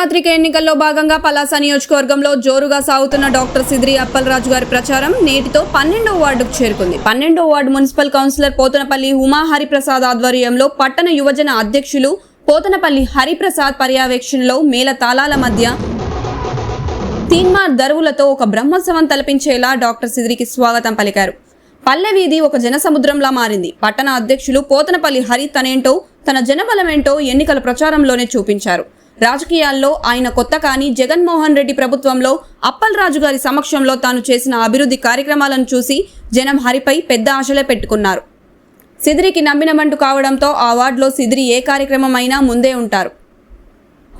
సార్వత్రిక ఎన్నికల్లో భాగంగా పలాస నియోజకవర్గంలో జోరుగా సాగుతున్న డాక్టర్ సిద్రి అప్పలరాజు గారి ప్రచారం నేటితో పన్నెండో వార్డుకు చేరుకుంది. పన్నెండో ward municipal councillor Pothanapalli Uma Hariprasad ఆధ్వర్యంలో పట్టణ యువజన అధ్యక్షులు పోతనపల్లి హరిప్రసాద్ పర్యవేక్షణలో మేళ తాళాల మధ్య తీన్మార్ దరువులతో ఒక బ్రహ్మోత్సవం తలపించేలా డాక్టర్ సిద్రికి స్వాగతం పలికారు. పల్లె వీధి ఒక జనసముద్రంలా మారింది. పట్టణ అధ్యక్షులు పోతనపల్లి హరి తనేంటో తన జనబలమేంటో ఎన్నికల ప్రచారంలోనే చూపించారు. రాజకీయాల్లో ఆయన కొత్త కానీ జగన్మోహన్ రెడ్డి ప్రభుత్వంలో అప్పల్ రాజు గారి సమక్షంలో తాను చేసిన అభివృద్ధి కార్యక్రమాలను చూసి జనం హరిపై పెద్ద ఆశలే పెట్టుకున్నారు. సిదిరికి నమ్మినమంటు కావడంతో ఆ వార్డులో సిదిరి ఏ కార్యక్రమం అయినా ముందే ఉంటారు.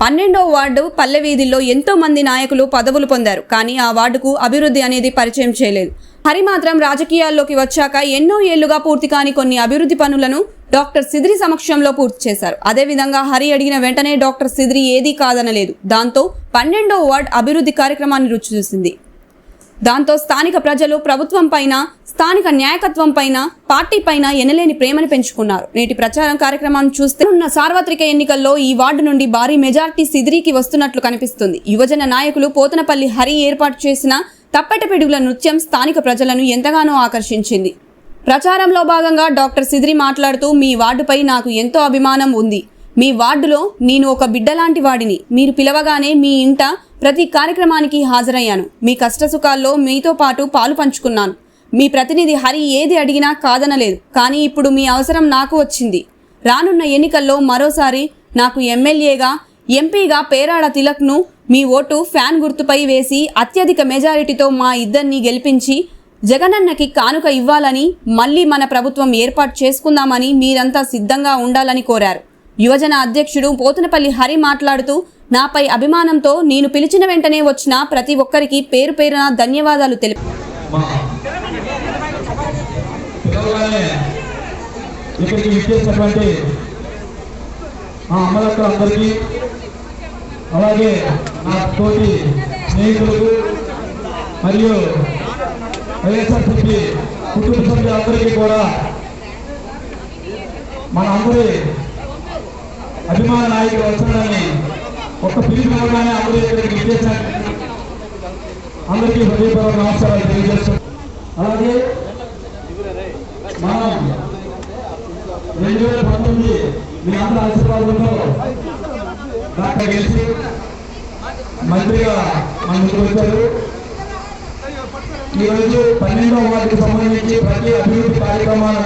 పన్నెండో వార్డు పల్లె వీధిలో ఎంతో మంది నాయకులు పదవులు పొందారు. కానీ ఆ వార్డుకు అభివృద్ధి అనేది పరిచయం చేయలేదు. హరి మాత్రం రాజకీయాల్లోకి వచ్చాక ఎన్నో ఏళ్ళుగా పూర్తి కాని కొన్ని అభివృద్ధి పనులను డాక్టర్ సిద్రి సమక్షంలో పూర్తి చేశారు. అదేవిధంగా హరి అడిగిన వెంటనే డాక్టర్ సిద్రి ఏదీ కాదనలేదు. దాంతో పన్నెండో వార్డ్ అభివృద్ధి కార్యక్రమాన్ని రుచి చూసింది. దాంతో స్థానిక ప్రజలు ప్రభుత్వం పైన స్థానిక న్యాయకత్వం పైన పార్టీ పైన ఎనలేని ప్రేమను పెంచుకున్నారు. నేటి ప్రచారం కార్యక్రమాన్ని చూస్తే ఉన్న సార్వత్రిక ఎన్నికల్లో ఈ వార్డు నుండి భారీ మెజార్టీ సిదిరికి వస్తున్నట్లు కనిపిస్తుంది. యువజన నాయకులు పోతనపల్లి హరి ఏర్పాటు చేసిన తప్పెట పిడుగుల నృత్యం స్థానిక ప్రజలను ఎంతగానో ఆకర్షించింది. ప్రచారంలో భాగంగా డాక్టర్ సిద్రి మాట్లాడుతూ మీ వార్డుపై నాకు ఎంతో అభిమానం ఉంది. మీ వార్డులో నేను ఒక బిడ్డలాంటి వాడిని. మీరు పిలవగానే మీ ఇంట ప్రతి కార్యక్రమానికి హాజరయ్యాను. మీ కష్టసుఖాల్లో మీతో పాటు పాలు పంచుకున్నాను. మీ ప్రతినిధి హరి ఏది అడిగినా కాదనలేదు. కానీ ఇప్పుడు మీ అవసరం నాకు వచ్చింది. రానున్న ఎన్నికల్లో మరోసారి నాకు ఎమ్మెల్యేగా ఎంపీగా పేరాడ తిలక్ను మీ ఓటు ఫ్యాన్ గుర్తుపై వేసి అత్యధిక మెజారిటీతో మా ఇద్దరిని గెలిపించి జగనన్నకి కానుక ఇవ్వాలని మళ్ళీ మన ప్రభుత్వం ఏర్పాటు చేసుకుందామని మీరంతా సిద్ధంగా ఉండాలని కోరారు. యువజన అధ్యక్షుడు పోతనపల్లి హరి మాట్లాడుతూ నాపై అభిమానంతో నేను పిలిచిన వెంటనే వచ్చిన ప్రతి ఒక్కరికి పేరు పేరున ధన్యవాదాలు తెలిపారు ఇక్కడికి విచ్చేసినటువంటి మా అలాగే నా తోటి స్నేహితులకు మరియు వైఎస్ఆర్సీపీ కుటుంబ సభ్యులందరికీ కూడా మన అందరి అభిమాన నాయకుడు వస్తున్నాడని ఒక్క పిలుపు ఇవ్వగానే అందరూ ఇక్కడికి విచ్చేసిన అందరికీ హృదయపూర్వక నమస్కారాలు తెలియజేస్తున్నాం అలాగే మనం రెండు వేల పంతొమ్మిది మీ అందరి ఆశీర్వాదంలో డాక్టర్ గెలిచి మంత్రిగా మన ముందుకు వచ్చారు. ఈరోజు పన్నెండవ వార్డుకు సంబంధించి ప్రతి అభివృద్ధి కార్యక్రమాలు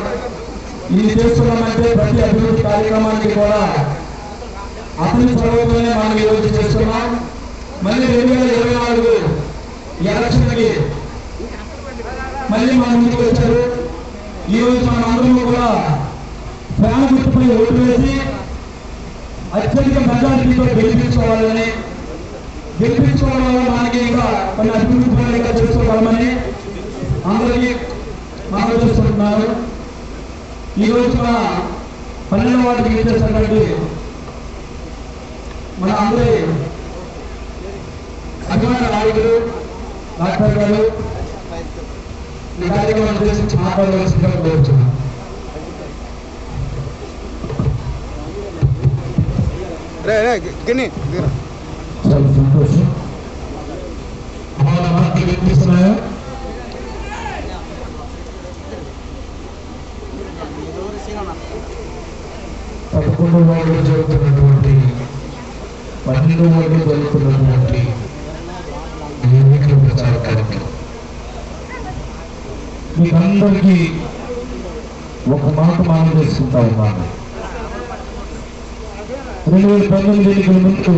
ఇది చేస్తున్నామంటే ప్రతి అభివృద్ధి కార్యక్రమానికి కూడా అతని చొరవతోనే మనం ఈరోజు చేస్తున్నాం. మళ్ళీ రెండు వేల ఇరవై నాలుగు ఎలక్షన్కి మళ్ళీ మన ముందుకు వచ్చారు. ఈరోజు రోజు మనం అందరం కూడా ఫ్యాన్ గుర్తుపై ఓటు వేసి అత్యధిక మెజారిటీతో గెలిపించుకోవాలని గెలిపించుకోవడం వల్ల మనకి ఇంకా కొన్ని అభివృద్ధి పనులు ఇంకా చేసుకోగలమని అందరికీ ఆలోచిస్తున్నారు ఈరోజు మన పన్నెండు వాటికి ఇచ్చేసినటువంటి మన అందరి అభిమాన నాయకులు డాక్టర్ గారు ఈ కార్యక్రమం ఉద్దేశించి మాట్లాడవలసిందిగా కోరుతున్నాను రే రే గిన్ని దిగురా. చాలా సంతోషం మన మాటలు వినిపిస్తున్నాయా పదకొండు వార్డులు జరుగుతున్నటువంటి పన్నెండు వార్డులు జరుగుతున్నటువంటి ఈ ఎన్నికల ప్రచార కార్యక్రమం మీకు అందరికీ ఒక మాట మనం చేసుకుంటా ఉన్నాను రెండు వేల పంతొమ్మిది ఎన్నికల ముందు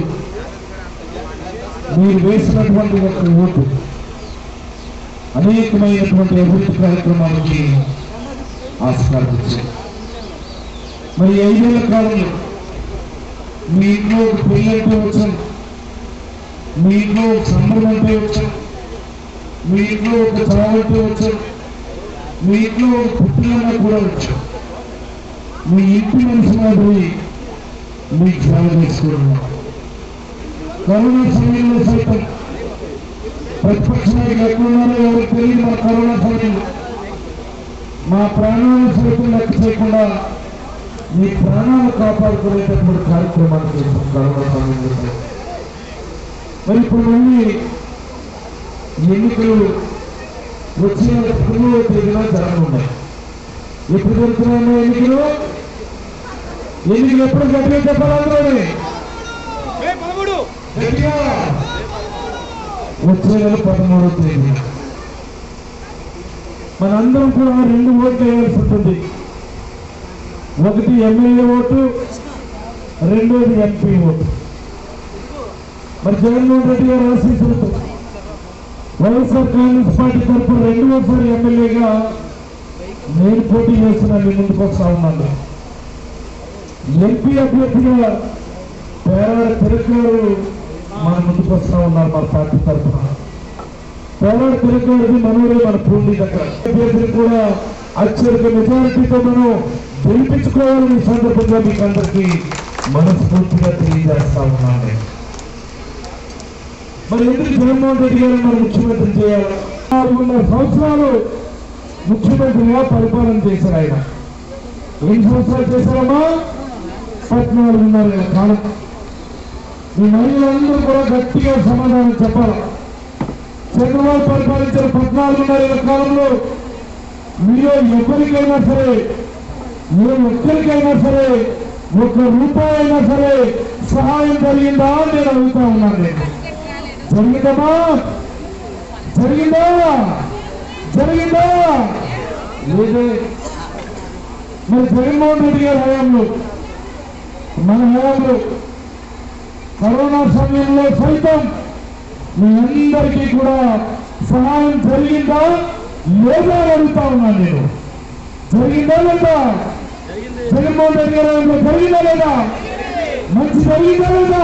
మీరు వేసినటువంటి ఒక ఓటు అనేకమైనటువంటి అభివృద్ధి కార్యక్రమాలకి ఆస్కారం మరి ఐదేళ్ళ కాలంలో మీ ఇంట్లో ఒక పెళ్ళి అంటే వచ్చాను మీ ఇంట్లో ఒక సంబరం అంటే వచ్చాను మీ ఇంట్లో ఒక చావంటే అంటే వచ్చాను మీ ఇంట్లో ఒక పుట్టినన్నా కూడా వచ్చాను మీ ఇంటి మనిషి మాదిరి మీకు సేవ చేసుకున్నాను కరోనా సమయంలో సైతం ప్రతిపక్ష నాయకులు ఎవరికి తెలియదు మన కరోనా సమయంలో మా ప్రాణాలను సైతం లెక్క చేయకుండా మీ ప్రాణాలు కాపాడుకునేటటువంటి కార్యక్రమాలు చేస్తాం కరోనా సమయంలో. మరి ఇప్పుడు మళ్ళీ ఎన్నికలు వచ్చిన పదమూడవ తేదీన జరగనున్నాయి. ఎప్పుడు జరుగుతున్నాయో ఎన్నికలు? ఎన్నికలు ఎప్పుడు గట్టిగా గట్టిగా? వచ్చే నెల పదమూడవ తేదీ మనందరం కూడా రెండు ఓట్లు వేయాల్సి ఉంటుంది. ఒకటి ఎమ్మెల్యే ఓటు రెండోది ఎంపీ ఓటు. మరి జగన్మోహన్ రెడ్డి గారు ఆశీస్సులతో వైఎస్ఆర్ కాంగ్రెస్ పార్టీ తరఫున రెండవసారి ఎమ్మెల్యేగా నేను పోటీ చేస్తున్నా మీ ముందుకు వస్తా ఉన్నాను. ఎంపీ అభ్యర్థిగా పేరాడ తిరుగు గారు మన ముందుకు వస్తా ఉన్నారు మన పార్టీ తరఫున. పేరాడ తిరుగు గారిది మనూరే మన పూండి దగ్గర. అభ్యర్థిని కూడా అత్యధిక మెజారిటీతో మనం గెలిపించుకోవాలని ఈ సందర్భంగా మీకు అందరికీ మనస్ఫూర్తిగా తెలియజేస్తా ఉన్నాను. మరి ఎందుకు జగన్మోహన్ రెడ్డి గారు మన ముఖ్యమంత్రి చేయాలి? నాలుగున్నర సంవత్సరాలు ముఖ్యమంత్రిగా పరిపాలన చేశారు ఆయన. ఎన్ని సంవత్సరాలు చేశారమ్మా? పద్నాలుగున్నర ఏళ్ళ కాలం ఈ మహిళలందరూ కూడా గట్టిగా సమాధానం చెప్పాలి. చంద్రబాబు పరిపాలించిన పద్నాలుగున్నర ఏళ్ళ కాలంలో మీలో ఎవరికైనా సరే ఏ ఒక్కరికైనా సరే ఒక్క రూపాయి అయినా సరే సహాయం జరిగిందా నేను అడుగుతా ఉన్నాను నేను. జరిగిందమ్మా. జరిగిందా? జరిగిందా? లేదే. మరి జగన్మోహన్ రెడ్డి గారి హయాంలో మన హయాంలో కరోనా సమయంలో సైతం మీ అందరికీ కూడా సహాయం జరిగిందా? లేదా అడుగుతా ఉన్నాను నేను. జరిగిందా లేదా? జగన్మోహన్ రెడ్డి గారి జరిగిందా లేదా? మంచి జరిగిందా లేదా?